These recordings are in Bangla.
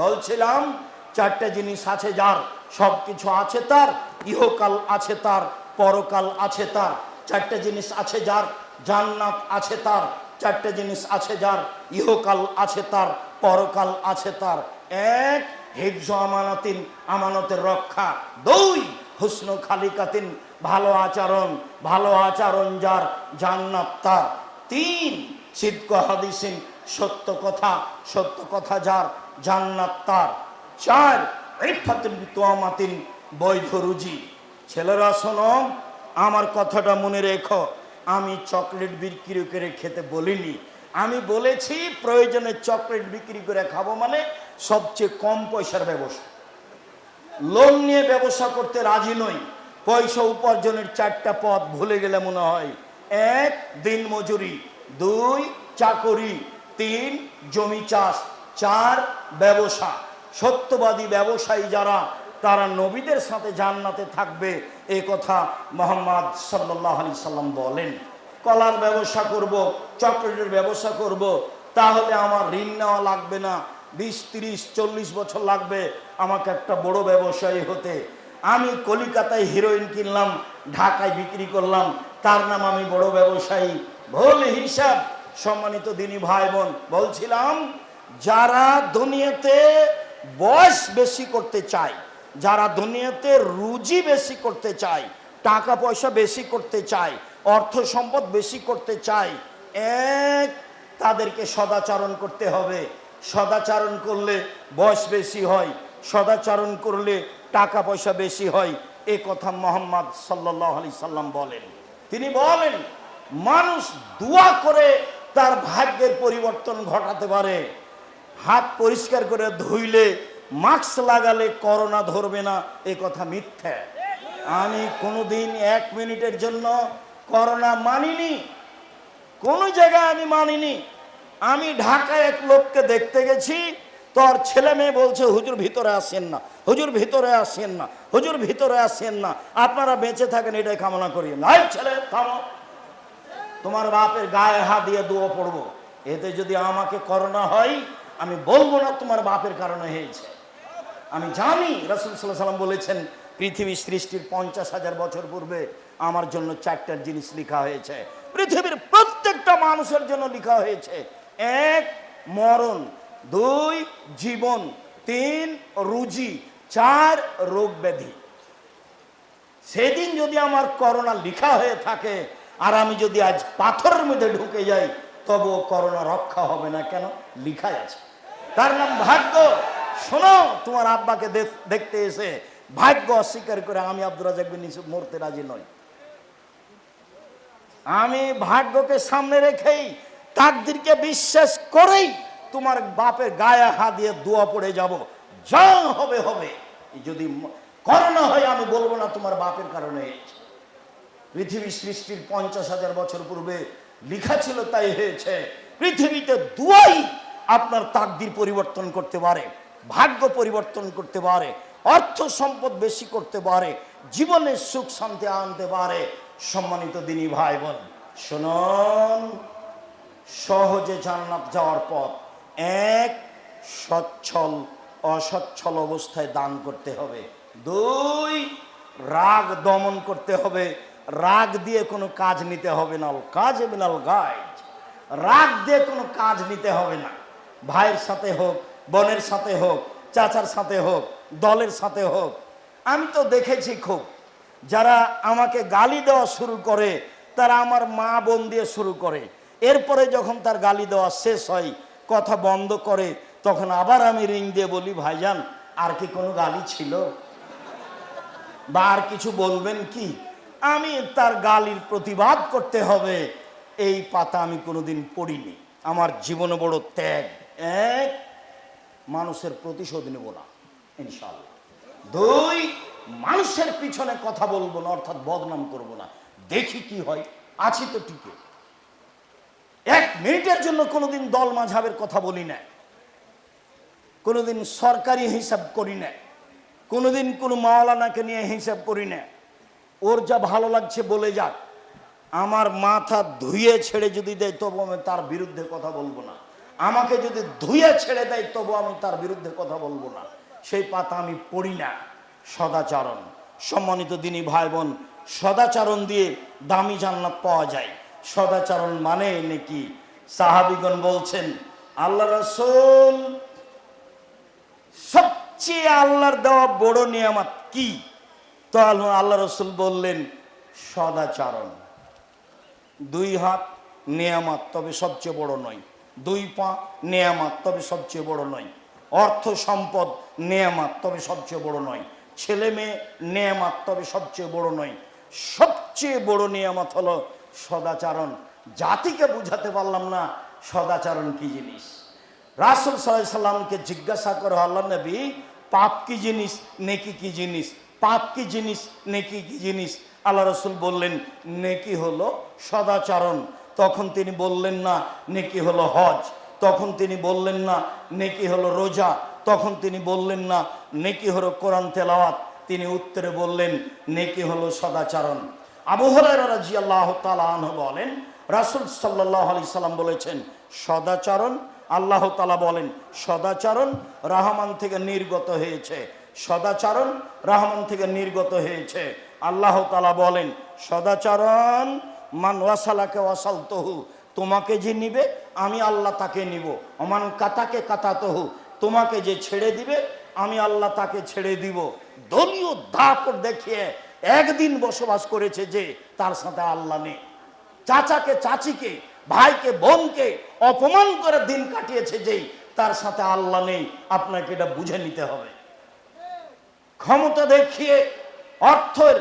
বলছিলাম, চারটে জিনিস আছে যার সব কিছু আছে তার, ইহকাল আছে তার, পরকাল আছে তার, চারটে জিনিস আছে যার, জান্নাত আছে তার, চারটে জিনিস আছে যার, ইহকাল আছে তার, পরকাল আছে তার। এক, হিফজ আমানাতিন, আমানতের রক্ষা। দুই, হুসন খালিকাতিন, ভালো আচরণ ভালো আচরণ যার, জান্নাত তার। তিন, সিদ্ক হাদিসিন, সত্য কথা সত্য কথা যার জান্নাত তার। চার, ইফাতিন তোয়ামাতিন বৈধ রুজি। ছেলেরা, শোনো, আমার কথাটা মনে রেখো। আমি চকলেট বিক্রি করে খেতে বলিনি। আমি বলেছি, প্রয়োজনে চকলেট বিক্রি করে খাব মানে সবচেয়ে কম পয়সার ব্যবসা। লোন নিয়ে ব্যবসা করতে রাজি নই। পয়সা উপার্জনের চারটা পথ ভুলে গেলে মনে হয়। এক দিন মজুরি দুই, চাকরি। তিন, জমি চাষ। চার ব্যবসা। সত্যবাদী ব্যবসায়ী যারা, তারা নবীদের সাথে জান্নাতে থাকবে, এ কথা মোহাম্মদ সাল্লাহ আলি সাল্লাম বলেন। কলার ব্যবসা করব, চকলেটের ব্যবসা করব, তাহলে আমার ঋণ নেওয়া লাগবে না। বিশ, তিরিশ, চল্লিশ বছর লাগবে আমাকে একটা বড় ব্যবসায়ী হতে। আমি কলিকাতায় হিরোইন কিনলাম, ঢাকায় বিক্রি করলাম, তার নাম আমি বড় ব্যবসায়ী। ভুল হিসাব, সম্মানিত দিনী ভাই বোন, বলছিলাম যারা দুনিয়াতে বয়স বেশি করতে চায়, যারা দুনিয়াতে রুজি বেশি করতে চায়, টাকা পয়সা বেশি করতে চায়, অর্থ সম্পদ বেশি করতে চায়, এক, তাদেরকে সদাচরণ করতে হবে। সদাচরণ করলে বয়স বেশি হয়, সদাচরণ করলে টাকা পয়সা বেশি হয়, এ কথা মোহাম্মদ সাল্লাহ আলি সাল্লাম বলেন। তিনি বলেন, মানুষ দোয়া করে তার ভাগ্যের পরিবর্তন ঘটাতে পারে। হাত পরিষ্কার করে ধুইলে মাস্ক লাগালে করোনা ধরবে না, এ কথা মিথ্যা। আমি কোনোদিন এক মিনিটের জন্য করোনা মানিনি। কোনো জায়গায় আমি মানিনি। আমি ঢাকায় এক লোককে দেখতে গেছি, তোর ছেলে মেয়ে বলছে, হুজুর ভিতরে আসেন না, হুজুর ভিতরে আসেন না, হুজুর ভিতরে আসেন না, আপনারা বেঁচে থাকেন, এটাই কামনা করি। নাই ছেলে, থামো। তোমার বাপের গায়ে হাত দিয়ে দোয়া পড়ব। এতে যদি আমাকে করোনা হয় আমি বলব না তোমার বাপের কারণে হয়েছে। আমি জানি রসুল সাল্লাম বলেছেন, পৃথিবী সৃষ্টির পঞ্চাশ হাজার বছর পূর্বে আমার জন্য চারটার জিনিস লেখা হয়েছে। পৃথিবীর প্রত্যেকটা মানুষের জন্য লেখা হয়েছে। এক, মরণ। দুই, জীবন। তিন, রুজি। চার, রোগ ব্যাধি। সেদিন যদি আমার করোনা লিখা হয়ে থাকে আর আমি যদি আজ পাথরের মধ্যে ঢুকে যাই, তবুও করোনা রক্ষা হবে না কেন? লিখাই আছে। তার নাম ভাগ্য। শোনো, তোমার আব্বাকে দেখতে এসে ভাগ্য অস্বীকার করে আমি আব্দুর রাজাক বিন ইউসুফ মরতে রাজি নই। আমি ভাগ্যকে সামনে রেখেই, তাকদিরকে বিশ্বাস করেই তোমার বাপের গায়ে হাত দিয়ে দোয়া পড়ে যাব। যা হবে হবে। যদি করোনা হয়, আমি বলব না তোমার বাপের কারণে। পৃথিবী সৃষ্টির পঞ্চাশ হাজার বছর পূর্বে লিখা ছিল, তাই হয়েছে। পৃথিবীতে দুয়াই আপনার তাকদির পরিবর্তন করতে পারে, ভাগ্য পরিবর্তন করতে পারে, অর্থ সম্পদ বেশি করতে পারে জীবনের সুখ শান্তি আনতে পারে। সম্মানিত দিনী ভাই বোন, শুনুন, সহজে জান্নাত যাওয়ার পথ এক, সচ্ছল, অসচ্ছল অবস্থায় দান করতে হবে। দুই, রাগ দমন করতে হবে। রাগ দিয়ে কোনো কাজ নিতে হবে না। কাজ বিনাল গাইড রাগ দিয়ে কোনো কাজ নিতে হবে না। ভাইয়ের সাথে হোক, বোনের সাথে হোক, চাচার সাথে হোক, দলের সাথে হোক। আমি তো দেখেছি খুব, যারা আমাকে গালি দেওয়া শুরু করে, তারা আমার মা বোন দিয়ে শুরু করে। এরপরে যখন তার গালি দেওয়া শেষ হয়, কথা বন্ধ করে, তখন আবার আমি রিং দিয়ে বলি, ভাইজান, আর কি কোনো গালি ছিল? বা আর কিছু বলবেন কি? আমি তার গালির প্রতিবাদ করতে হবে, এই পাতা আমি কোনোদিন পড়িনি। আমার জীবনে বড় ত্যাগ। এক, মানুষের প্রতিশোধ নেব না ইনশাল্লাহ দুই, মানুষের পিছনে কথা বলব না, অর্থাৎ বদনাম করব না। দেখি কি হয়, আছি তো টিকে এক মিনিটের জন্য কোনোদিন দল মাঝাবের কথা বলি না। কোনোদিন সরকারি হিসাব করি না। কোনোদিন কোনো মাওলানাকে নিয়ে হিসাব করি না। ওর যা ভালো লাগছে বলে যাক। আমার মাথা ধুয়ে ছেড়ে যদি দেয়, তবু আমি তার বিরুদ্ধে কথা বলব না। আমাকে যদি ধুয়ে ছেড়ে দেয়, তবু আমি তার বিরুদ্ধে কথা বলব না। সেই পাতা আমি পড়ি না। সদাচরণ। সম্মানিত দিনী ভাই বোন সদাচরণ দিয়ে দামি জান্নাত পাওয়া যায়। সদাচরণ মানে নাকি? সাহাবিগণ বলছেন, আল্লাহ রসুল, সবচেয়ে আল্লাহর দেওয়া বড় নিয়ামত কি? তো আল্লাহ আল্লাহ রসুল বললেন, সদাচরণ। দুই হাত নেয়ামাত, তবে সবচেয়ে বড় নয়। দুই পা নেয়ামাত, তবে সবচেয়ে বড় নয়। অর্থ সম্পদ নেয়ামাত, তবে সবচেয়ে বড় নয়। ছেলে মেয়ে নেয়ামাত, তবে সবচেয়ে বড় নয়। সবচেয়ে বড় নিয়ামত হলো সদাচারণ। জাতিকে বুঝাতে পারলাম না সদাচারণ কি জিনিস। রাসুল সাল্লাহ সাল্লামকে জিজ্ঞাসা করো আল্লাহ নবী, পাপ কি জিনিস, নেকি কি জিনিস? পাপ কি জিনিস, নেকি কি জিনিস? আল্লাহ রসুল বললেন, নেকি হলো সদাচরণ। তখন তিনি বললেন না, নেকি হলো হজ। তখন তিনি বললেন না, নেকি হলো রোজা। তখন তিনি বললেন না, নেকি হলো কোরআন তেলাওয়াত। তিনি উত্তরে বললেন, নেকি হলো সদাচরণ। আবু হরাইরা রাদিয়াল্লাহু তাআলা আনহু বলেন, রাসূল সাল্লাল্লাহু আলাইহি সাল্লাম বলেছেন, সদাচারণ, আল্লাহ তালা বলেন, সদাচরণ রাহমান থেকে নির্গত হয়েছে। সদাচারণ রাহমান থেকে নির্গত হয়েছে। আল্লাহ তালা বলেন, সদাচরণ মান ওয়াসালাকে ওয়াসালতহু, তোমাকে যে নিবে, আমি আল্লাহ তাকে নিব। অমান কাতাকে কাতাতহু, তোমাকে যে ছেড়ে দিবে, আমি আল্লাহ তাকে ছেড়ে দিব। দলীয় দাপট দেখিয়ে একদিন বসবাস করেছে যে, তার সাথে আল্লাহ নেই। চাচাকে, চাচিকে, ভাইকে, বোনকে অপমান করে দিন কাটিয়েছে যেই তার সাথে আল্লাহ নেই। আপনাকে এটা বুঝে নিতে হবে। ক্ষমতা দেখিয়ে অর্থের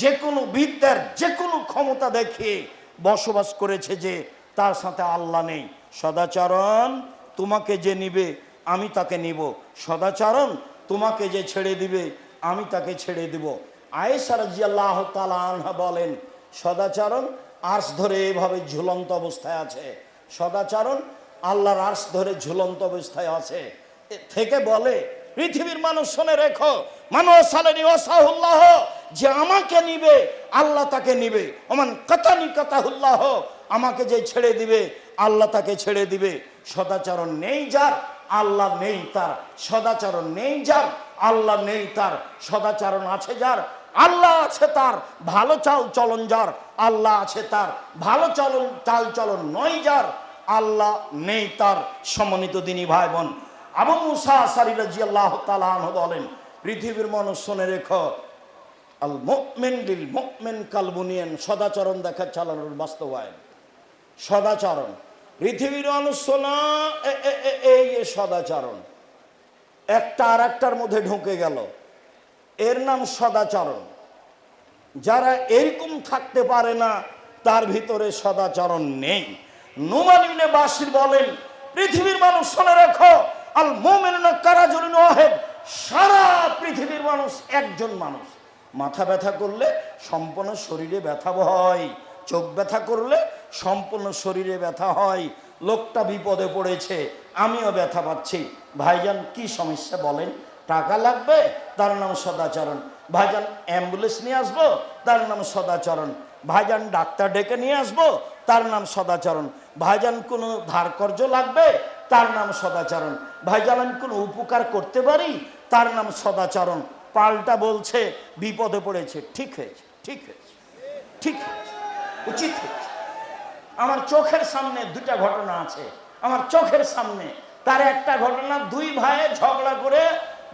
যে কোনো বিদ্যার যে কোনো ক্ষমতা দেখিয়ে বসবাস করেছে যে তার সাথে আল্লাহ নেই। সদাচরণ তোমাকে যে নিবে, আমি তাকে নিব। সদাচরণ তোমাকে যে ছেড়ে দিবে, আমি তাকে ছেড়ে দিব। আয়েশা রাজিয়াল্লাহ তালা আনহা বলেন, সদাচরণ আর্স ধরে এভাবে ঝুলন্ত অবস্থায় আছে। সদাচরণ আল্লাহর আর্স ধরে ঝুলন্ত অবস্থায় আছে। থেকে বলে, পৃথিবীর মানুষ শুনে রেখো মানুষ সালেনি ওসাহুল্লাহ যে আমাকে নিবে, আল্লাহ তাকে নিবে। ওমান কাতানি কাতাহুল্লাহ, আমাকে যে ছেড়ে দিবে, আল্লাহ তাকে ছেড়ে দিবে। সদাচরণ নেই যার, আল্লাহ নেই তার। সদাচরণ নেই যার, আল্লাহ নেই তার। সদাচরণ আছে যার, আল্লাহ আছে তার। ভালো চাল চলন যার, আল্লাহ আছে তার। ভালো চলন, চাল চলন নয় যার, আল্লাহ নেই তার। সমন্বিত দিনী ভাই বোন আবু মুসা সারি রাজিয়াল্লাহ তাআলা আনহু বলেন, পৃথিবীর মানুষ শুনে রেখো আল লিল মুমিন কালবুনিয়ান, সদাচরণ দেখা চালানোর বাস্তবায়ন। সদাচরণ। পৃথিবীর এ- এই সদাচরণ। একটা আর একটার মধ্যে ঢুকে গেল। এর নাম সদাচরণ। যারা এরকম থাকতে পারে না, তার ভিতরে সদাচরণ নেই। নুমান বাসির বলেন, পৃথিবীর মানুষ শুনে রাখো, আল মোমেনা কারাজুলিন ওয়াহেদ, সারা পৃথিবীর মানুষ একজন মানুষ। মাথা ব্যথা করলে সম্পূর্ণ শরীরে ব্যথা হয় চোখ ব্যথা করলে সম্পূর্ণ শরীরে ব্যথা হয়। লোকটা বিপদে পড়েছে, আমিও ব্যথা পাচ্ছি। ভাইজান, কি সমস্যা বলেন? টাকা লাগবে? তার নাম সদাচরণ। ভাইজান, অ্যাম্বুলেন্স নিয়ে আসব? তার নাম সদাচরণ। ভাইজান, ডাক্তার ডেকে নিয়ে আসব? তার নাম সদাচরণ। ভাইজান, কোনো ধার কর্য লাগবে? তার নাম সদাচরণ। ভাইজান, আমি কোনো উপকার করতে পারি? তার নাম সদাচরণ। পাল্টা বলছে, বিপদে পড়েছে। ঠিক হয়েছে ঠিক হয়েছে ঠিক হয়েছে, উচিত হয়েছে। আমার চোখের সামনে দুটা ঘটনা আছে। আমার চোখের সামনে, তার একটা ঘটনা, দুই ভাইয়ে ঝগড়া করে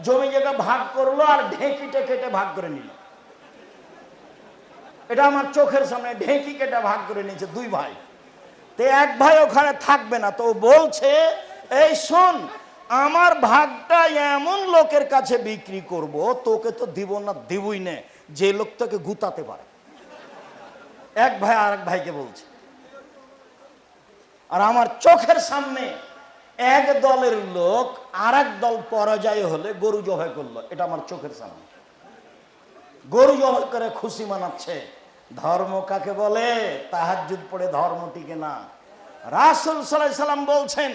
জমি জায়গা ভাগ করল আর ঢেঁকিটে কেটে ভাগ করে নিল। এটা আমার চোখের সামনে ঢেঁকি কেটে ভাগ করে নিয়েছে দুই ভাই। তো এক ভাই ওখানে থাকবে না, তো বলছে, এই শোন আমার ভাগটা এমন লোকের কাছে বিক্রি করব, তোকে তো দিব না, দিবই না। যে লোক তোকে গুতাতে পারে। এক ভাই আর এক ভাইকে বলছে। আর আমার চোখের সামনে এক দলের লোক আর দল পরাজয় হলে গরু জবাই করল। এটা আমার চোখের সামনে। গরু জবাই করে খুশি মানাচ্ছে। ধর্ম কাকে বলে? তাহাজ্জুদ পড়ে ধর্ম টিকে না। রাসুল সাল্লাম বলছেন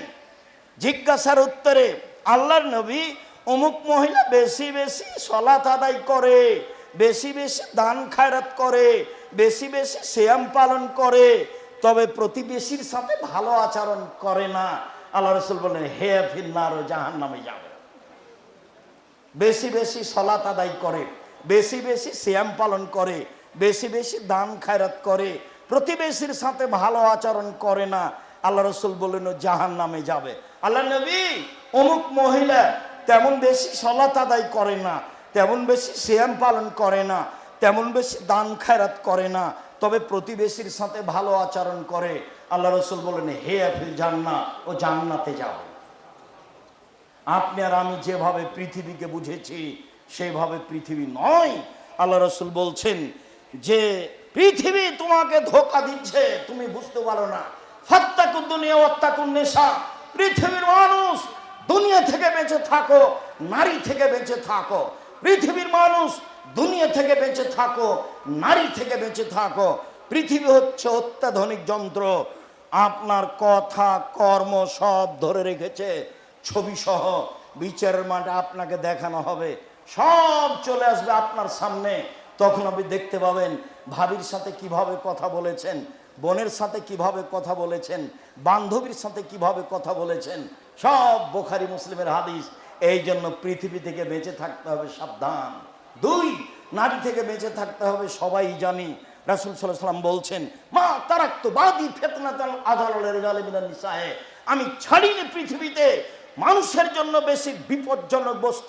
জিজ্ঞাসার উত্তরে, আল্লাহর নবী অমুক মহিলা বেশি বেশি সলাত আদায় করে, বেশি বেশি দান খায়রাত করে, বেশি বেশি শ্যাম পালন করে, তবে প্রতিবেশীর সাথে ভালো আচরণ করে না। আল্লাহ রসুল বললেন, হে ফিন্নার জাহান নামে যাবে। বেশি বেশি সলাত আদায় করে, বেশি বেশি শ্যাম পালন করে, বেশি বেশি দান খায়রাত করে, প্রতিবেশীর সাথে ভালো আচরণ করে না। আল্লাহ রসুল বললেন জাহান নামে যাবে। আল্লাহ নবী, অমুক মহিলা তেমন বেশি সলাত আদায় করে না, তেমন বেশি শ্যাম পালন করে না, তেমন বেশি দান খায়রাত করে না, তবে প্রতিবেশীর সাথে ভালো আচরণ করে। আল্লাহ রসুল বললেন, হে আফিল জান্না ও জান্নাতে যাবে আপনি আর আমি যেভাবে পৃথিবীকে বুঝেছি সেভাবে পৃথিবী নয়। আল্লাহ রসুল বলছেন, যে পৃথিবী তোমাকে ধোকা দিচ্ছে, তুমি বুঝতে পারো না। ফাত্তাকুন দুনিয়া অত্তাকুন নেশা পৃথিবীর মানুষ দুনিয়া থেকে বেঁচে থাকো, নারী থেকে বেঁচে থাকো। পৃথিবীর মানুষ দুনিয়া থেকে বেঁচে থাকো, নারী থেকে বেঁচে থাকো। পৃথিবী হচ্ছে অত্যাধুনিক যন্ত্র। আপনার কথা, কর্ম সব ধরে রেখেছে ছবি সহ বিচারের মাঠে আপনাকে দেখানো হবে। সব চলে আসবে আপনার সামনে। তখন আপনি দেখতে পাবেন ভাবির সাথে কীভাবে কথা বলেছেন। বোনের সাথে কীভাবে কথা বলেছেন? বান্ধবীর সাথে কীভাবে কথা বলেছেন? সব বোখারি মুসলিমের হাদিস। এই জন্য পৃথিবী থেকে বেঁচে থাকতে হবে সাবধান। দুই, নারী থেকে বেঁচে থাকতে হবে সবাই জানি। রাসুল সাল্লাম বলছেন, মা তারাক্ত বাদি ফেতনাতাল আদালের জালেমিনা আমি ছাড়িনি পৃথিবীতে। মানুষের জন্য বেশি বিপজ্জনক বস্তু